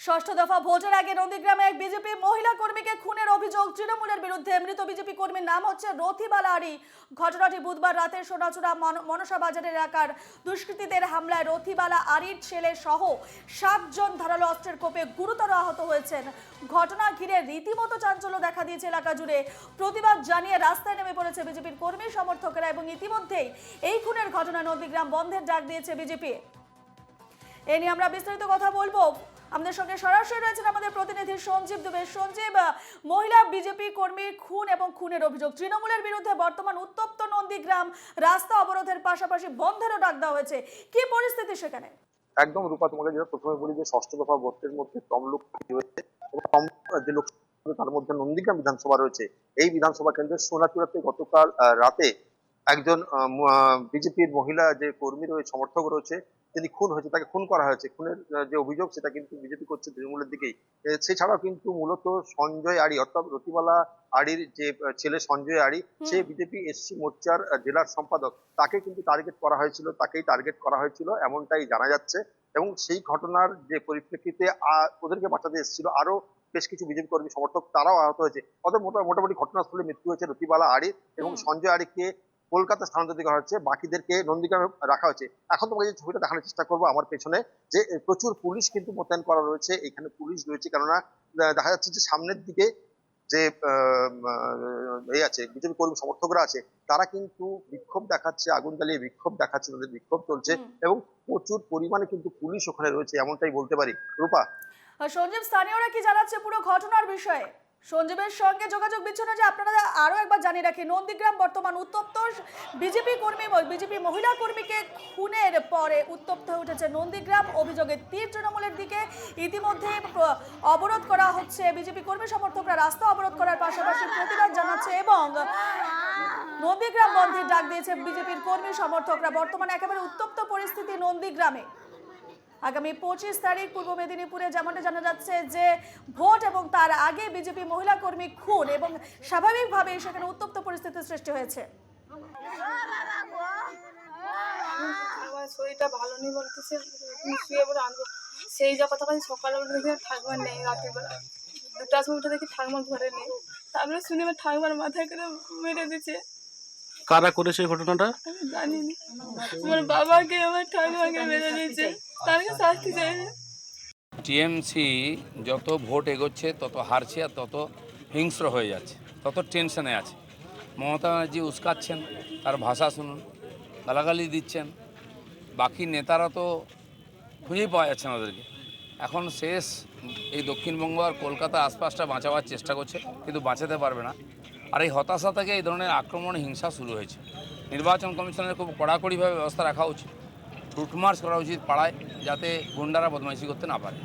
ষষ্ঠ দফা ভোটের আগে নন্দীগ্রামে এক বিজেপি মহিলা কর্মীকে খুনের অভিযোগ। তৃণমূলের বিরুদ্ধে মৃত বিজেপি কর্মীর নাম হচ্ছে রথিবালা আরি ঘটনাটি বুধবার রাতে সোনাচূড়া মন- মনসা বাজারের এলাকার দুষ্কৃতীদের হামলায় রথিবালা আরির ছেলে সহ সাতজন ধারালো অস্ত্রের কোপে গুরুতর আহত হয়েছেন। ঘটনা ঘিরে রীতিমতো চাঞ্চল্য দেখা দিয়েছে এলাকা জুড়ে। প্রতিবাদ জানিয়ে রাস্তায় নেমে পড়েছে বিজেপির কর্মী, সমর্থকেরা এবং ইতিমধ্যেই এই খুনের ঘটনা নন্দীগ্রাম বন্ধের ডাক দিয়েছে বিজেপি এ নিয়ে আমরা বিস্তারিত কথা বলব। আমাদের সঙ্গে সরাসরি রয়েছেন আমাদের প্রতিনিধি সঞ্জীব দুবে। সঞ্জীব মহিলা বিজেপি কর্মী খুন এবং খুনের অভিযোগ। তৃণমূলের বিরুদ্ধে বর্তমান উত্তপ্ত নন্দীগ্রাম রাস্তা অবরোধের পাশাপাশি বন্ধেরও ডাক দেওয়া হয়েছে। কি পরিস্থিতি সেখানে? একদম, রূপা, তোমাকে যেটা প্রথমে বলি যে ষষ্ঠ দফা ভোটের মধ্যে তমলুক হয়েছে যে লোকসভা, তার মধ্যে নন্দীগ্রাম বিধানসভা রয়েছে। এই বিধানসভা কেন্দ্রের সোনাচূড়াতে গতকাল রাতে একজন বিজেপির মহিলা যে কর্মী রয়েছে সমর্থক রয়েছে তিনি খুন হয়েছে তাকে খুন করা হয়েছে। খুনের যে অভিযোগ সেটা কিন্তু বিজেপি করছে তৃণমূলের দিকেই। এ, সেছাড়াও কিন্তু মূলত সঞ্জয় আড়ি অর্থাৎ রতিবালা আড়ির যে ছেলে সঞ্জয় আড়ি সে বিজেপি এসসি মোর্চার জেলার সম্পাদক। তাকে কিন্তু টার্গেট করা হয়েছিল তাকেই টার্গেট করা হয়েছিল এমনটাই জানা যাচ্ছে। এবং সেই ঘটনার যে পরিপ্রেক্ষিতে ওদেরকে বাঁচাতে এসেছিল আরও বেশ কিছু বিজেপি কর্মী সমর্থক তারাও আহত হয়েছে। অর্থাৎ মোটা- মোটামুটি ঘটনাস্থলে মৃত্যু হয়েছে রতিবালা আড়ির এবং সঞ্জয় আড়িকে কলকাতা স্থানান্তরিত করা হচ্ছে বাকিদেরকে নন্দীগ্রামে রাখা হয়েছে এখন তোমাকে যে ছবিটা দেখানোর চেষ্টা করব আমার পেছনে যে প্রচুর পুলিশ কিন্তু মোতায়েন করা রয়েছে এখানে পুলিশ রয়েছে কেননা দেখা যাচ্ছে যে সামনের দিকে যে এই আছে বিজেপি কর্মী সমর্থকরা আছে তারা কিন্তু বিক্ষোভ দেখাচ্ছে আগুন জ্বালিয়ে বিক্ষোভ দেখাচ্ছে তাদের বিক্ষোভ চলছে এবং প্রচুর পরিমাণে কিন্তু পুলিশ ওখানে রয়েছে এমনটাই বলতে পারি। রূপা? সঞ্জীব স্থানীয়রা কি জানাচ্ছে পুরো ঘটনার বিষয়ে? সঞ্জীবের সঙ্গে যোগাযোগ বিচ্ছিন্ন যে আপনারা আরও একবার জানিয়ে রাখি, নন্দীগ্রাম বর্তমান উত্তপ্ত বিজেপি কর্মী, বিজেপি মহিলা কর্মীকে খুনের পরে উত্তপ্ত হয়ে উঠেছে নন্দীগ্রাম। অভিযোগে তীর তৃণমূলের দিকে ইতিমধ্যে অবরোধ করা হচ্ছে। বিজেপি কর্মী সমর্থকরা রাস্তা অবরোধ করার পাশাপাশি প্রতিবাদ জানাচ্ছে এবং নন্দীগ্রাম বন্ধের ডাক দিয়েছে বিজেপির কর্মী সমর্থকরা। বর্তমানে একেবারে উত্তপ্ত পরিস্থিতি নন্দীগ্রামে। আগামী পঁচিশ তারিখ পূর্ব মেদিনীপুরে যেমনটা জানা যাচ্ছে যে ভোট এবং তার আগে বিজেপি মহিলা কর্মী খুন এবং স্বাভাবিকভাবেই সেখানে উত্তপ্ত পরিস্থিতির সৃষ্টি হয়েছে। আমার শরীরটা ভালো নেই বলতেছে শুয়ে পড়ে আনব। সেই যা কথা বলছি সকালে উঠে দেখি ঠাকুমার নেই রাতের বেলা দুটার সময় উঠে দেখি ঠাকুমার ঘরে নেই। তারপরে শুনে আমার ঠাকুমার মাথায় করে মেরে দিচ্ছে কারা করেছে এই ঘটনাটা? আমি জানি না আমার বাবাকে আমার ঠাকুমাকে মেরে দিয়েছে। টিএমসি যত ভোট এগোচ্ছে, তত হারছে আর তত হিংস্র হয়ে যাচ্ছে, তত টেনশনে আছে। মমতা ব্যানার্জি উস্কাচ্ছেন, তার ভাষা শুনুন, গালাগালি দিচ্ছেন। বাকি নেতারা তো খুঁজেই পাওয়া যাচ্ছে না ওদেরকে। এখন শেষ, এই দক্ষিণবঙ্গ আর কলকাতা আশপাশটা বাঁচাবার চেষ্টা করছে, কিন্তু বাঁচাতে পারবে না। আর এই হতাশা থেকে এই ধরনের আক্রমণ, হিংসা শুরু হয়েছে। নির্বাচন কমিশনের খুব কড়াকড়িভাবে ব্যবস্থা রাখা উচিত। রুটমার্চ করা উচিত পাড়ায় যাতে গুন্ডারা বদমাইশি করতে না পারে।